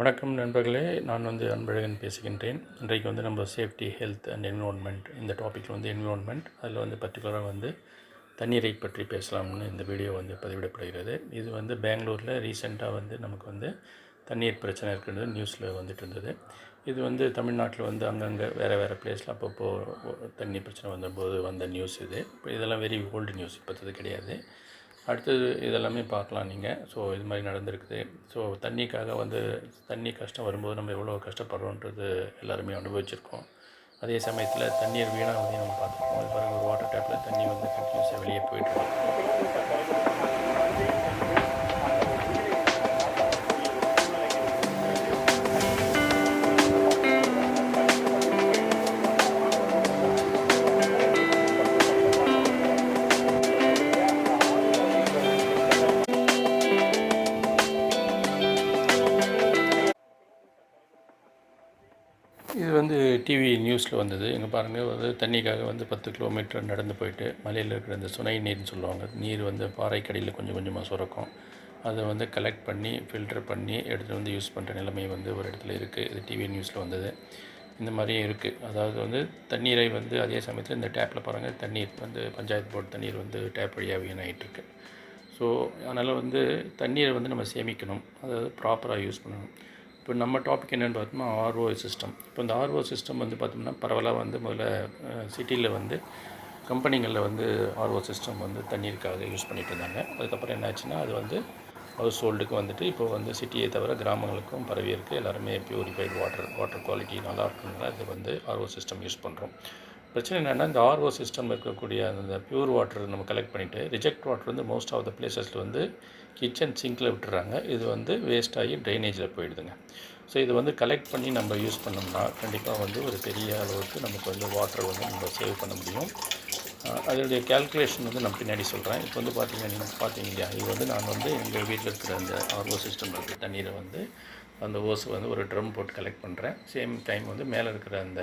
வணக்கம் நண்பர்களே நான் வந்து அன்பழகன் பேசுகின்றேன். இன்றைக்கு வந்து நம்ம சேஃப்டி ஹெல்த் அண்ட் என்விரான்மெண்ட் இந்த டாப்பிக்கில் வந்து என்விரான்மெண்ட் அதில் வந்து பர்டிகுலராக வந்து தண்ணீரை பற்றி பேசலாம்னு இந்த வீடியோ வந்து பதிவிடப்படுகிறது. இது வந்து பெங்களூரில் ரீசெண்டாக வந்து நமக்கு வந்து தண்ணீர் பிரச்சனை இருக்கிறது நியூஸில் வந்துட்டு இருந்தது. இது வந்து தமிழ்நாட்டில் வந்து அங்கங்கே வேறு வேறு பிளேஸில் அப்பப்போ தண்ணி பிரச்சனை வந்தபோது வந்த நியூஸ் இது. இப்போ இதெல்லாம் வெரி ஓல்டு நியூஸ் இப்போது கிடையாது. அடுத்தது இதெல்லாமே பார்க்கலாம் நீங்கள் ஸோ இது மாதிரி நடந்திருக்குது. ஸோ தண்ணிக்காக வந்து தண்ணி கஷ்டம் வரும்போது நம்ம எவ்வளோ கஷ்டப்படுறோன்றது எல்லாருமே அனுபவிச்சிருக்கோம். அதே சமயத்தில் தண்ணீர் வந்து நம்ம பார்த்துருக்கோம். அது பாருங்கள் ஒரு வாட்டர் டேப்பில் தண்ணி வந்து கண்டினியூஸாக வெளியே போயிட்டுருக்கோம் வந்து டிவி நியூஸில் வந்தது. இங்கே பாருங்கள் வந்து தண்ணிக்காக வந்து பத்து கிலோமீட்டர் நடந்து போயிட்டு மலையில் இருக்கிற இந்த சுனை நீர்னு சொல்லுவாங்க. நீர் வந்து பாறைக்கடியில் கொஞ்சம் கொஞ்சமாக சுரக்கும். அதை வந்து கலெக்ட் பண்ணி ஃபில்டர் பண்ணி எடுத்துகிட்டு வந்து யூஸ் பண்ணுற நிலைமை வந்து ஒரு இடத்துல இருக்குது இது டிவி நியூஸில் வந்தது. இந்த மாதிரியும் இருக்குது அதாவது வந்து தண்ணீரை வந்து அதே சமயத்தில் இந்த டேப்பில் பாருங்கள் தண்ணீர் வந்து பஞ்சாயத்து போர்டு தண்ணீர் வந்து டேப் வழியாக வீணாகிட்டுருக்கு ஸோ அதனால் வந்து தண்ணீரை வந்து நம்ம சேமிக்கணும். அதாவது ப்ராப்பராக யூஸ் பண்ணணும். இப்போ நம்ம டாபிக் என்னென்னு பார்த்தோம்னா ஆர்ஓ சிஸ்டம் இப்போ இந்த ஆர்ஓ சிஸ்டம் வந்து பார்த்தோம்னா பரவலாக வந்து முதல்ல சிட்டியில் வந்து கம்பெனிகளில் வந்து ஆர்ஓ சிஸ்டம் வந்து தண்ணீருக்காக யூஸ் பண்ணிகிட்டு இருந்தாங்க. அதுக்கப்புறம் என்னாச்சுன்னா அது வந்து ஹவுஸ் ஹோல்டுக்கு வந்துட்டு இப்போ வந்து சிட்டியை தவிர கிராமங்களுக்கும் பரவி இருக்குது எல்லாருமே ப்யூரிஃபைடு வாட்டர் வாட்டர் குவாலிட்டி நல்லா இருக்குங்கிற அது வந்து ஆர்ஓ சிஸ்டம் யூஸ் பண்ணுறோம் பிரச்சனை என்னென்னா இந்த ஆர்ஓ சிஸ்டம் இருக்கக்கூடிய அந்த பியூர் வாட்டர் நம்ம கலெக்ட் பண்ணிவிட்டு ரிஜெக்ட் வாட்டர் வந்து மோஸ்ட் ஆஃப் த பிளேசஸில் வந்து கிச்சன் சிங்கில் விட்டுறாங்க. இது வந்து வேஸ்ட் ஆகி ட்ரைனேஜில் போயிடுதுங்க. ஸோ இது வந்து கலெக்ட் பண்ணி நம்ம யூஸ் பண்ணோம்னா கண்டிப்பாக வந்து ஒரு பெரிய அளவுக்கு நமக்கு வந்து வாட்டர் வந்து நம்ம சேவ் பண்ண முடியும். அதனுடைய கேல்குலேஷன் வந்து நான் பின்னாடி சொல்கிறேன் இப்போ வந்து பார்த்தீங்கன்னா பார்த்தீங்க இல்லையா? இது வந்து நான் வந்து எங்கள் வீட்டில் இருக்கிற அந்த ஆர்ஓ சிஸ்டம் இருக்கிற தண்ணீரை வந்து அந்த ஓஸ் வந்து ஒரு ட்ரம் போட்டு கலெக்ட் பண்ணுறேன் சேம் டைம் வந்து மேலே இருக்கிற அந்த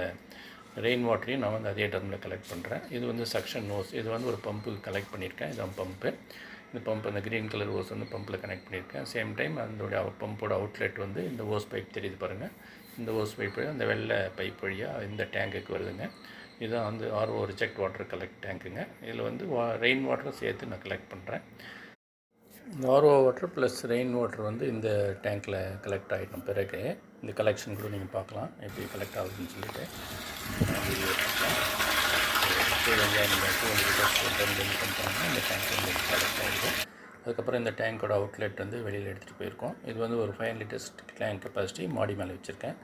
ரெயின் வாட்டரையும் நான் வந்து அதே ட்ரம்மில் கலெக்ட் பண்ணுறேன் இது வந்து சக்ஷன் ஓஸ் இது வந்து ஒரு பம்புக்கு கலெக்ட் பண்ணியிருக்கேன். இதான் பம்பு இந்த பம்ப் அந்த க்ரீன் கலர் ஓஸ் வந்து பம்பில் கனெக்ட் பண்ணியிருக்கேன். சேம் டைம் அதோடைய பம்போட அவுட்லெட் வந்து இந்த ஓஸ் பைப் தெரியுது பாருங்கள் இந்த ஓஸ் பைப் அந்த வெள்ளை பைப் வழியாக இந்த டேங்குக்கு வருதுங்க. இதுதான் வந்து ஆர்ஓ ரிஜெக்ட் வாட்டர் கலெக்ட் டேங்க்குங்க இதில் வந்து வா ரெயின் வாட்டரும் சேர்த்து நான் கலெக்ட் பண்ணுறேன் இந்த RO water plus rain water வந்து இந்த டேங்க்கில் கலெக்ட் ஆகிடும் பிறகு. இந்த கலெக்ஷன் கூட நீங்கள் பார்க்கலாம். எப்படி கலெக்ட் ஆகுதுன்னு சொல்லிட்டு. Video two litres two hundred இந்த டேங்க் வந்து கலெக்ட் ஆகிடும் அதுக்கப்புறம் இந்த டேங்கோட அவுட்லெட் வந்து வெளியில் எடுத்துகிட்டு போயிருக்கோம். இது வந்து ஒரு ஃபைவ் லிட்டர்ஸ் டேங்க் கெப்பாசிட்டி மாடி மேலே வச்சுருக்கேன்.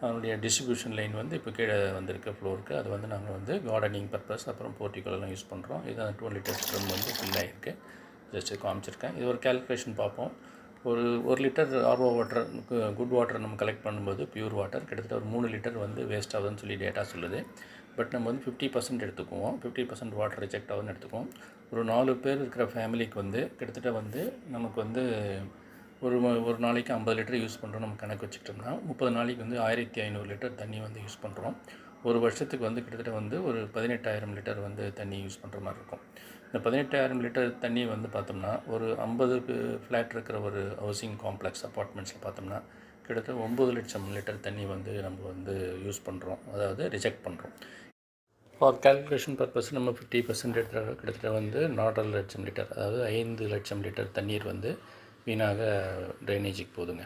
அதனுடைய டிஸ்ட்ரிபியூஷன் லைன் வந்து இப்போ கீழே வந்திருக்க ஃப்ளோருக்கு அது வந்து நாங்கள் வந்து கார்டனிங் பர்பஸ் அப்புறம் போர்ட்டிகுலர்லாம் யூஸ் பண்ணுறோம் இது அந்த டூ லிட்டர்ஸ் ட்ரம் வந்து ஃபில் ஆகிருக்கு ஜஸ்ட்டு காமிச்சிருக்கேன். இது ஒரு கேல்குலேஷன் பார்ப்போம். ஒரு ஒரு litre RO water good water நம்ம கலெக்ட் பண்ணும்போது பியூர் வாட்டர் கிட்டத்தட்ட ஒரு மூணு லிட்டர் வந்து வேஸ்ட் ஆகுதுன்னு சொல்லி டேட்டா சொல்லுது. பட் நம்ம வந்து ஃபிஃப்டி பர்சன்ட் எடுத்துக்குவோம். ஃபிஃப்டி பர்சன்ட் வாட்டர் ரிஜெக்ட் ஆகுதுன்னு எடுத்துக்குவோம். ஒரு நாலு பேர் இருக்கிற ஃபேமிலிக்கு வந்து கிட்டத்தட்ட வந்து நமக்கு வந்து ஒரு ஒரு நாளைக்கு ஐம்பது லிட்டர் யூஸ் பண்ணுறோம் நம்ம கணக்கு வச்சுக்கிட்டோம்னா முப்பது நாளைக்கு வந்து ஆயிரத்தி ஐநூறு லிட்டர் தண்ணி வந்து யூஸ் பண்ணுறோம் ஒரு வருஷத்துக்கு வந்து கிட்டத்தட்ட வந்து ஒரு பதினெட்டாயிரம் லிட்டர் வந்து தண்ணி யூஸ் பண்ணுற மாதிரி இருக்கும். இந்த பதினெட்டாயிரம் லிட்டர் தண்ணி வந்து பார்த்தோம்னா ஒரு ஐம்பதுக்கு ஃப்ளாட் இருக்கிற ஒரு ஹவுசிங் காம்ப்ளெக்ஸ் அப்பார்ட்மெண்ட்ஸில் பார்த்தோம்னா கிட்டத்தட்ட ஒம்பது லட்சம் லிட்டர் தண்ணி வந்து நம்ம வந்து யூஸ் பண்ணுறோம் அதாவது ரிஜெக்ட் பண்ணுறோம் ஃபார் கேல்குலேஷன் பர்பஸ் நம்ம ஃபிஃப்டி பர்சன்ட் லிட்டர் கிட்டத்தட்ட வந்து நாலரை லட்சம் லிட்டர் அதாவது ஐந்து லட்சம் லிட்டர் தண்ணீர் வந்து வீணாக ட்ரைனேஜுக்கு போதுங்க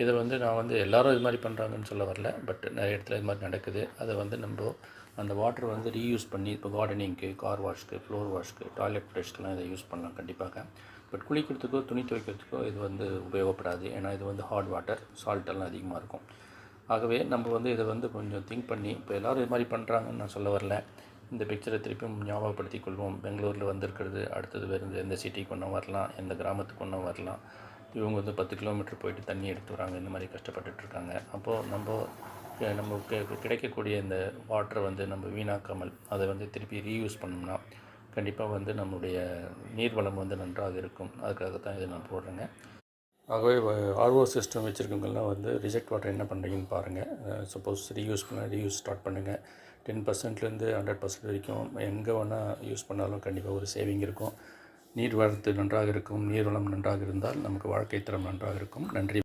இதை வந்து நான் வந்து எல்லோரும் இது மாதிரி பண்ணுறாங்கன்னு சொல்ல வரல பட் நிறைய இடத்துல இது மாதிரி நடக்குது. அதை வந்து நம்ம அந்த வாட்டர் வந்து ரீயூஸ் பண்ணி இப்போ கார்டனிங்க்கு கார் வாஷ்க்கு ஃப்ளோர் வாஷ்க்கு டாய்லெட் ஃப்ரெஷ்க்கெலாம் இதை யூஸ் பண்ணலாம் கண்டிப்பாக. பட் குளிக்கிறதுக்கோ துணி துவைக்கிறதுக்கோ இது வந்து உபயோகப்படாது. ஏன்னா இது வந்து ஹாட் வாட்டர் சால்ட்டெல்லாம் அதிகமாக இருக்கும். ஆகவே நம்ம வந்து இதை வந்து கொஞ்சம் திங்க் பண்ணி இப்போ எல்லோரும் இது மாதிரி பண்ணுறாங்கன்னு நான் சொல்ல வரல. இந்த பிக்சரை திருப்பியும் ஞாபகப்படுத்தி கொள்வோம். பெங்களூரில் வந்திருக்கிறது அடுத்தது வேறு எந்த சிட்டிக்கு ஒன்றும் வரலாம் எந்த கிராமத்துக்கு ஒன்றும் வரலாம். இவங்க வந்து பத்து கிலோமீட்டர் போயிட்டு தண்ணி எடுத்து வராங்க இந்த மாதிரி கஷ்டப்பட்டுட்ருக்காங்க. அப்போது நம்ம நமக்கு கிடைக்கக்கூடிய இந்த வாட்டரை வந்து நம்ம வீணாக்காமல் அதை வந்து திருப்பி ரீயூஸ் பண்ணோம்னா கண்டிப்பாக வந்து நம்முடைய நீர்வளம் வந்து நன்றாக இருக்கும். அதுக்காக தான் இதை நான் போடுறேங்க. ஆகவே ஆர்ஓ சிஸ்டம் வச்சுருக்கவங்கெல்லாம் வந்து ரிஜெக்ட் வாட்டர் என்ன பண்ணுறீங்கன்னு பாருங்கள் சப்போஸ் ரீயூஸ் பண்ண ரீயூஸ் ஸ்டார்ட் பண்ணுங்கள் டென் பர்சன்ட்லேருந்து ஹண்ட்ரட் பர்சன்ட் வரைக்கும் எங்கே வேணால் யூஸ் பண்ணாலும் கண்டிப்பாக ஒரு சேவிங் இருக்கும். நீர் வரத்து நன்றாக இருக்கும் நீர்வளம் நன்றாக இருந்தால் நமக்கு வாழ்க்கை தரம் நன்றாக இருக்கும். நன்றி.